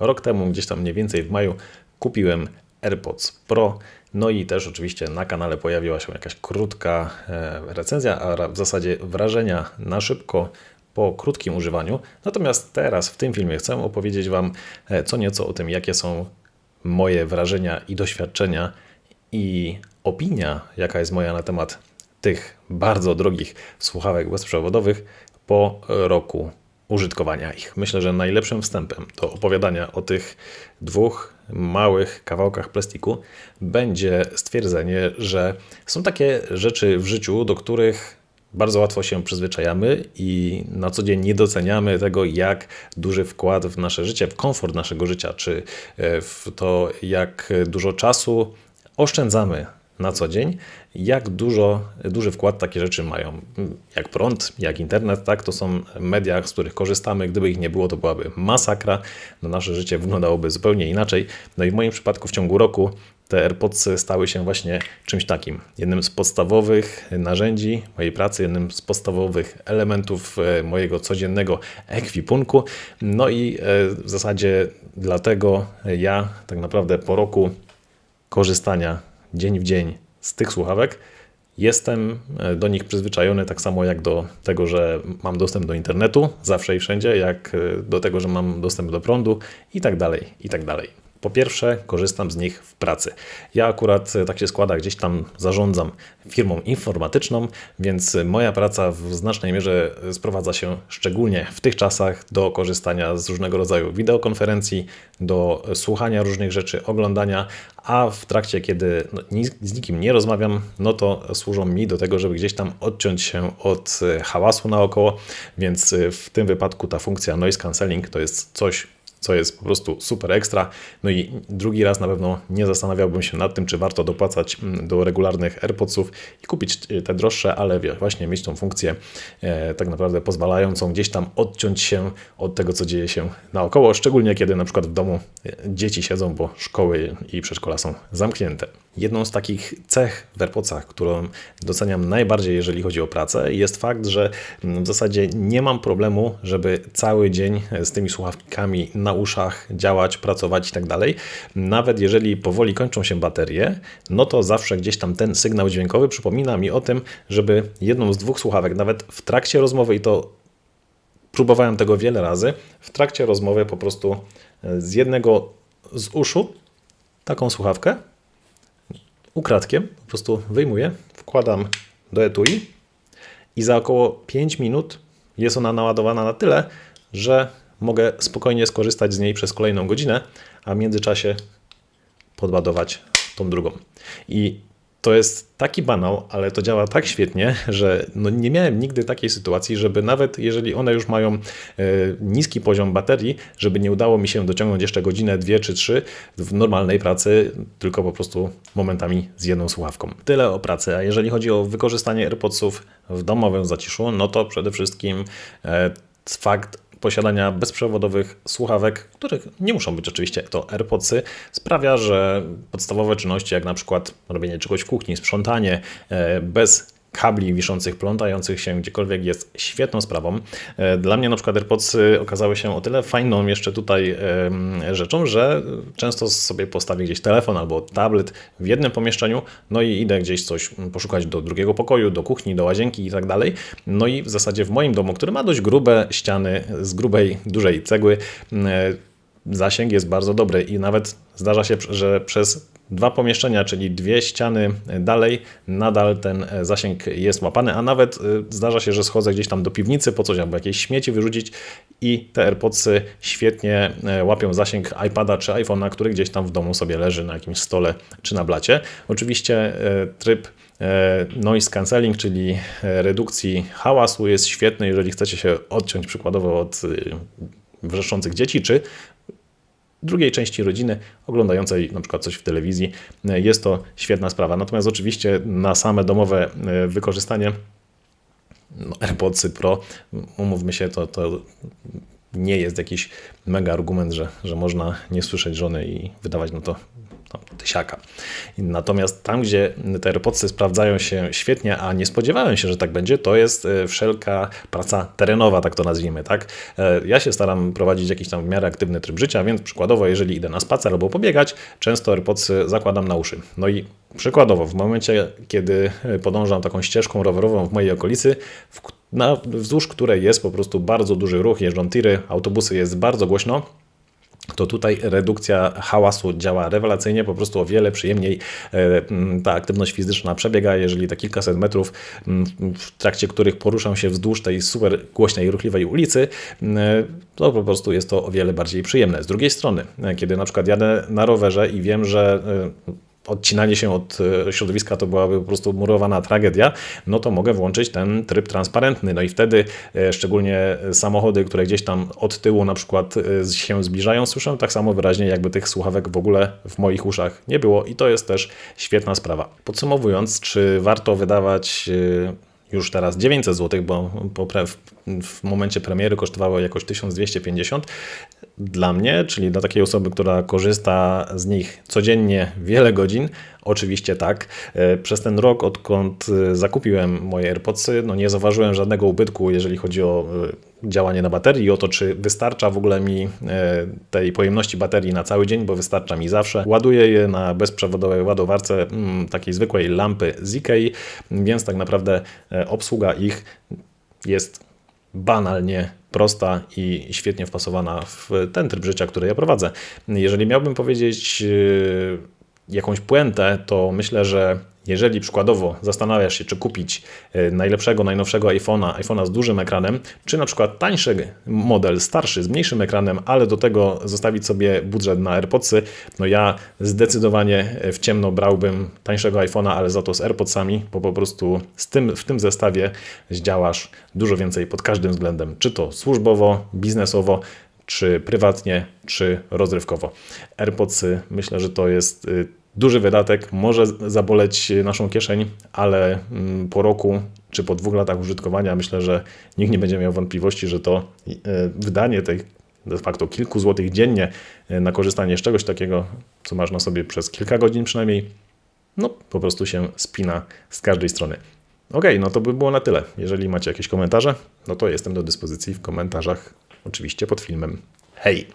rok temu, gdzieś tam mniej więcej w maju, kupiłem AirPods Pro. No i też oczywiście na kanale pojawiła się jakaś krótka e, recenzja, a w zasadzie wrażenia na szybko po krótkim używaniu. Natomiast teraz w tym filmie chcę opowiedzieć Wam e, co nieco o tym, jakie są moje wrażenia i doświadczenia i opinia, jaka jest moja na temat tych bardzo drogich słuchawek bezprzewodowych po roku użytkowania ich. Myślę, że najlepszym wstępem do opowiadania o tych dwóch małych kawałkach plastiku będzie stwierdzenie, że są takie rzeczy w życiu, do których bardzo łatwo się przyzwyczajamy i na co dzień nie doceniamy tego, jak duży wkład w nasze życie, w komfort naszego życia, czy e, w to, jak dużo czasu oszczędzamy na co dzień, jak dużo, duży wkład takie rzeczy mają. Jak prąd, jak internet, tak? To są media, z których korzystamy. Gdyby ich nie było, to byłaby masakra. No, nasze życie wyglądałoby zupełnie inaczej. No i w moim przypadku w ciągu roku te AirPodsy stały się właśnie czymś takim. Jednym z podstawowych narzędzi mojej pracy, jednym z podstawowych elementów e, mojego codziennego ekwipunku. No i e, w zasadzie dlatego ja tak naprawdę po roku korzystania dzień w dzień z tych słuchawek jestem e, do nich przyzwyczajony tak samo jak do tego, że mam dostęp do internetu zawsze i wszędzie, jak do tego, że mam dostęp do prądu i tak dalej, i tak dalej. Po pierwsze, korzystam z nich w pracy. Ja akurat e, tak się składa, gdzieś tam zarządzam firmą informatyczną, więc moja praca w znacznej mierze sprowadza się szczególnie w tych czasach do korzystania z różnego rodzaju wideokonferencji, do słuchania różnych rzeczy, oglądania, a w trakcie, kiedy no, z nikim nie rozmawiam, no to służą mi do tego, żeby gdzieś tam odciąć się od e, hałasu naokoło, więc e, w tym wypadku ta funkcja noise cancelling to jest coś, co jest po prostu super ekstra. No i drugi raz na pewno nie zastanawiałbym się nad tym, czy warto dopłacać mm, do regularnych AirPodsów i kupić e, te droższe, ale właśnie mieć tą funkcję e, tak naprawdę pozwalającą gdzieś tam odciąć się od tego, co dzieje się naokoło, szczególnie kiedy na przykład w domu e, dzieci siedzą, bo szkoły i przedszkola są zamknięte. Jedną z takich cech w AirPodsach, którą doceniam najbardziej, jeżeli chodzi o pracę, jest fakt, że mm, w zasadzie nie mam problemu, żeby cały dzień z tymi słuchawkami na uszach działać, pracować i tak dalej. Nawet jeżeli powoli kończą się baterie, no to zawsze gdzieś tam ten sygnał dźwiękowy przypomina mi o tym, żeby jedną z dwóch słuchawek, nawet w trakcie rozmowy, i to próbowałem tego wiele razy, w trakcie rozmowy po prostu e, z jednego z uszu taką słuchawkę ukradkiem po prostu wyjmuję, wkładam do etui i za około 5 minut jest ona naładowana na tyle, że mogę spokojnie skorzystać z niej przez kolejną godzinę, a w międzyczasie podładować tą drugą. I to jest taki banał, ale to działa tak świetnie, że no nie miałem nigdy takiej sytuacji, żeby nawet jeżeli one już mają e, niski poziom baterii, żeby nie udało mi się dociągnąć jeszcze godzinę, dwie czy trzy w normalnej pracy, tylko po prostu momentami z jedną słuchawką. Tyle o pracy, a jeżeli chodzi o wykorzystanie AirPodsów w domowym zaciszu, no to przede wszystkim e, fakt posiadania bezprzewodowych słuchawek, których nie muszą być oczywiście to AirPodsy, sprawia, że podstawowe czynności, jak na przykład robienie czegoś w kuchni, sprzątanie e, bez kabli wiszących, plątających się gdziekolwiek jest świetną sprawą. E, dla mnie na przykład AirPods okazały się o tyle fajną jeszcze tutaj rzeczą, że często sobie postawię gdzieś telefon albo tablet w jednym pomieszczeniu, no i idę gdzieś coś poszukać do drugiego pokoju, do kuchni, do łazienki i tak dalej. No i w zasadzie w moim domu, który ma dość grube ściany z grubej, dużej cegły, zasięg jest bardzo dobry i nawet zdarza się, że przez dwa pomieszczenia, czyli dwie ściany dalej, nadal ten zasięg jest łapany, a nawet y, zdarza się, że schodzę gdzieś tam do piwnicy po coś, albo jakieś śmieci wyrzucić i te AirPodsy świetnie e, łapią zasięg iPada czy iPhone'a, który gdzieś tam w domu sobie leży na jakimś stole czy na blacie. Oczywiście e, tryb e, noise cancelling, czyli redukcji hałasu jest świetny, jeżeli chcecie się odciąć przykładowo od wrzeszczących dzieci, czy drugiej części rodziny oglądającej na przykład coś w telewizji. Jest to świetna sprawa. Natomiast oczywiście na same domowe e, wykorzystanie no, AirPodsy Pro, umówmy się, to, to nie jest jakiś mega argument, że, że można nie słyszeć żony i wydawać na to no, tysiaka. Natomiast tam, gdzie te AirPodsy sprawdzają się świetnie, a nie spodziewałem się, że tak będzie, to jest e, wszelka praca terenowa, tak to nazwijmy. Tak? E, ja się staram prowadzić jakiś tam w miarę aktywny tryb życia, więc przykładowo, jeżeli idę na spacer albo pobiegać, często AirPodsy zakładam na uszy. No i przykładowo, w momencie, kiedy podążam taką ścieżką rowerową w mojej okolicy, w, na, wzdłuż której jest po prostu bardzo duży ruch, jeżdżą tiry, autobusy, jest bardzo głośno, to tutaj redukcja hałasu działa rewelacyjnie, po prostu o wiele przyjemniej e, ta aktywność fizyczna przebiega, jeżeli te kilkaset metrów, w trakcie których poruszam się wzdłuż tej super głośnej, ruchliwej ulicy, to po prostu jest to o wiele bardziej przyjemne. Z drugiej strony, e, kiedy na przykład jadę na rowerze i wiem, że e, odcinanie się od e, środowiska to byłaby po prostu murowana tragedia, no to mogę włączyć ten tryb transparentny. No i wtedy e, szczególnie samochody, które gdzieś tam od tyłu na przykład e, się zbliżają, słyszę tak samo wyraźnie, jakby tych słuchawek w ogóle w moich uszach nie było i to jest też świetna sprawa. Podsumowując, czy warto wydawać już teraz 900 zł, bo w momencie premiery kosztowało jakoś 1250. Dla mnie, czyli dla takiej osoby, która korzysta z nich codziennie wiele godzin, oczywiście tak. E, przez ten rok, odkąd e, zakupiłem moje AirPodsy, no nie zauważyłem żadnego ubytku, jeżeli chodzi o e, działanie na baterii i o to, czy wystarcza w ogóle mi tej pojemności baterii na cały dzień, bo wystarcza mi zawsze. Ładuję je na bezprzewodowej ładowarce mm, takiej zwykłej lampy z Ikei, więc tak naprawdę obsługa ich jest banalnie prosta i świetnie wpasowana w ten tryb życia, który ja prowadzę. Jeżeli miałbym powiedzieć jakąś puentę, to myślę, że jeżeli przykładowo zastanawiasz się, czy kupić e, najlepszego, najnowszego iPhone'a, iPhone'a z dużym ekranem, czy na przykład tańszy model, starszy, z mniejszym ekranem, ale do tego zostawić sobie budżet na AirPodsy, no ja zdecydowanie w ciemno brałbym tańszego iPhone'a, ale za to z AirPodsami, bo po prostu z tym, w tym zestawie zdziałasz dużo więcej pod każdym względem, czy to służbowo, biznesowo, czy prywatnie, czy rozrywkowo. AirPodsy myślę, że to jest y, duży wydatek, może zaboleć naszą kieszeń, ale mm, po roku czy po dwóch latach użytkowania myślę, że nikt nie będzie miał wątpliwości, że to y, wydanie tych de facto kilku złotych dziennie y, na korzystanie z czegoś takiego, co masz na sobie przez kilka godzin przynajmniej, no po prostu się spina z każdej strony. Ok, no to by było na tyle. Jeżeli macie jakieś komentarze, no to jestem do dyspozycji w komentarzach, oczywiście pod filmem. Hej!